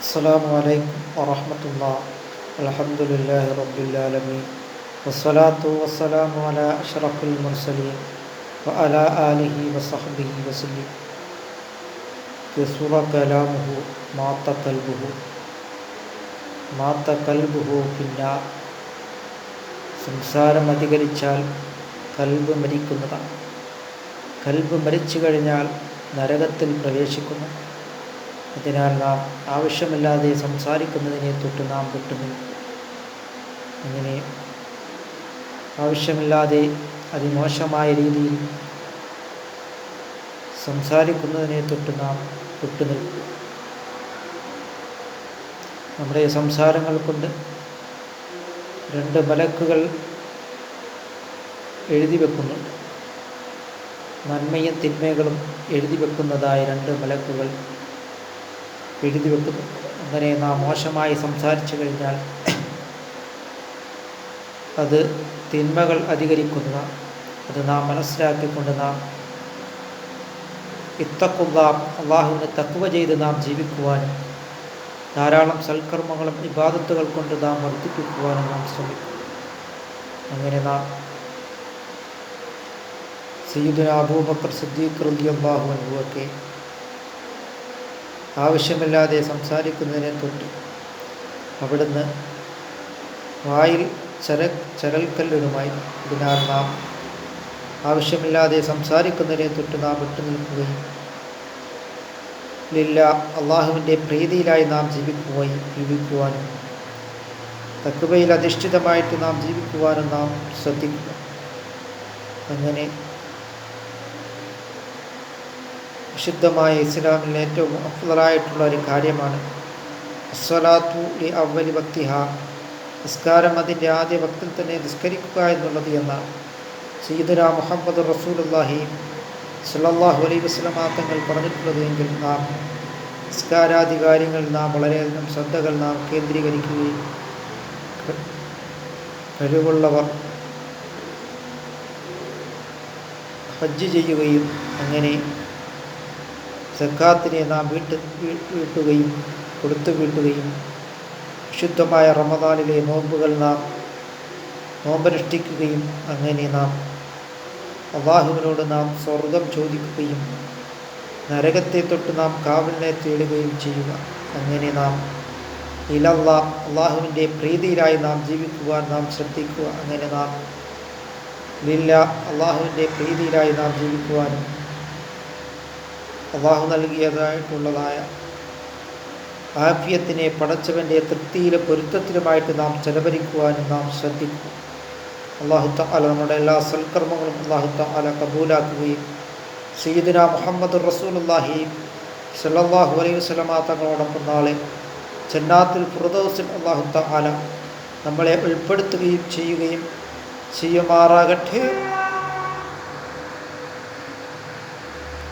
السلام عليكم ورحمة الله الحمد لله رب العالمين والصلاة والسلام على أشرف المرسلين وعلى آله وصحبه وسلم كسر كلامه مات قلبه മാത്ത കൽബുഹു പിന്നെ സംസാരം അധികരിച്ചാൽ കൽബ് മരിക്കുന്നതാണ് കൽബ് മരിച്ചു കഴിഞ്ഞാൽ നരകത്തിൽ പ്രവേശിക്കുന്നു അതിനാൽ നാം ആവശ്യമില്ലാതെ സംസാരിക്കുന്നതിനെ തൊട്ട് നാം വിട്ടുനിൽക്കും അങ്ങനെ ആവശ്യമില്ലാതെ അതിമോശമായ രീതിയിൽ സംസാരിക്കുന്നതിനെ തൊട്ട് നാം വിട്ടുനിൽക്കും നമ്മുടെ സംസാരങ്ങൾ കൊണ്ട് രണ്ട് മലക്കുകൾ എഴുതി വെക്കുന്നുണ്ട്. നന്മയും തിന്മകളും എഴുതി വെക്കുന്നതായ രണ്ട് മലക്കുകൾ എഴുതി വെക്കുന്നു അങ്ങനെ നാം മോശമായി സംസാരിച്ചു കഴിഞ്ഞാൽ അത് തിന്മകൾ അധികരിക്കുന്ന അത് നാം മനസ്സിലാക്കിക്കൊണ്ട് നാം ഇത്തക്കുള്ള അള്ളാഹുവിന് തക്കുവ ചെയ്ത് നാം ജീവിക്കുവാനും ധാരാളം സൽക്കർമ്മങ്ങളും ഇബാദത്തുകൾ കൊണ്ട് നാം വർദ്ധിപ്പിക്കുവാനും നാം ശ്രമിക്കും. അങ്ങനെ നാം സയ്യിദ് അബൂബക്കർ സിദ്ദീഖ് റലി അള്ളാഹു അനുഭവത്തെ ആവശ്യമില്ലാതെ സംസാരിക്കുന്നതിനെ തൊട്ട് അവിടുന്ന് വായിൽ ചര ചരൽക്കല്ലിടുമായി അതിനാൽ നാം ആവശ്യമില്ലാതെ സംസാരിക്കുന്നതിനെ തൊട്ട് നാം വിട്ടു നിൽക്കുകയും ലില്ല അള്ളാഹുവിന്റെ പ്രീതിയിലായി നാം ജീവിക്കുകയും ജീവിക്കുവാനും തക്കുവയിൽ അധിഷ്ഠിതമായിട്ട് നാം ജീവിക്കുവാനും നാം ശ്രദ്ധിക്കുക. അങ്ങനെ വിശുദ്ധമായ ഇസ്ലാമിൽ ഏറ്റവും അഫ്ലറായിട്ടുള്ള ഒരു കാര്യമാണ്. അസ്വലാത്തു ലി അവലി ഭക്തിഹ നിസ്കാരം അതിന്റെ ആദ്യ ഭക്തിൽ തന്നെ നിസ്കരിക്കുക എന്നുള്ളത് എന്നാണ്. സീദുന മുഹമ്മദ് റസൂലുല്ലാഹി സല്ലാഹു അലൈ വസ്ലമാക്കങ്ങൾ പറഞ്ഞിട്ടുള്ളത് എങ്കിൽ നാം നിസ്കാരാധികാരികൾ നാം വളരെയധികം ശ്രദ്ധകൾ നാം കേന്ദ്രീകരിക്കുകയും കഴിവുള്ളവർ ഹജ്ജ് ചെയ്യുകയും അങ്ങനെ സക്കാത്തിനെ നാം വീട്ട് വീട്ടുകയും കൊടുത്തു വീട്ടുകയും വിശുദ്ധമായ റമദാനിലെ നോമ്പുകൾ നാം നോമ്പനുഷ്ഠിക്കുകയും അങ്ങനെ നാം അള്ളാഹുവിനോട് നാം സ്വർഗം ചോദിക്കുകയും നരകത്തെ തൊട്ട് നാം കാവലിനെ തേടുകയും ചെയ്യുക. അങ്ങനെ നാം ഇലല്ല അള്ളാഹുവിന്റെ പ്രീതിയിലായി നാം ജീവിക്കുവാൻ നാം ശ്രദ്ധിക്കുക. അങ്ങനെ നാം ലില്ല അള്ളാഹുവിന്റെ പ്രീതിയിലായി നാം ജീവിക്കുവാനും അള്ളാഹു നൽകിയതായിട്ടുള്ളതായ ആഫിയത്തിനെ പടച്ചവന്റെ തൃപ്തിയിലും പൊരുത്തത്തിലുമായിട്ട് നാം ചെലവഴിക്കുവാനും നാം ശ്രദ്ധിക്കും. അള്ളാഹുത്ത അല നമ്മുടെ എല്ലാ സൽക്കർമ്മങ്ങളും അള്ളാഹുത്ത അല കബൂലാക്കുകയും സീദിന മുഹമ്മദ് റസൂലുല്ലാഹി സല്ലാഹു അലൈഹി വസ്ലമ തങ്ങളോടൊപ്പം നാളെ ചെന്നാത്തിൽ ഫുറദോസിൽ അള്ളാഹുത്ത അല നമ്മളെ ഉൾപ്പെടുത്തുകയും ചെയ്യുകയും ചെയ്യുമാറാകട്ടെ.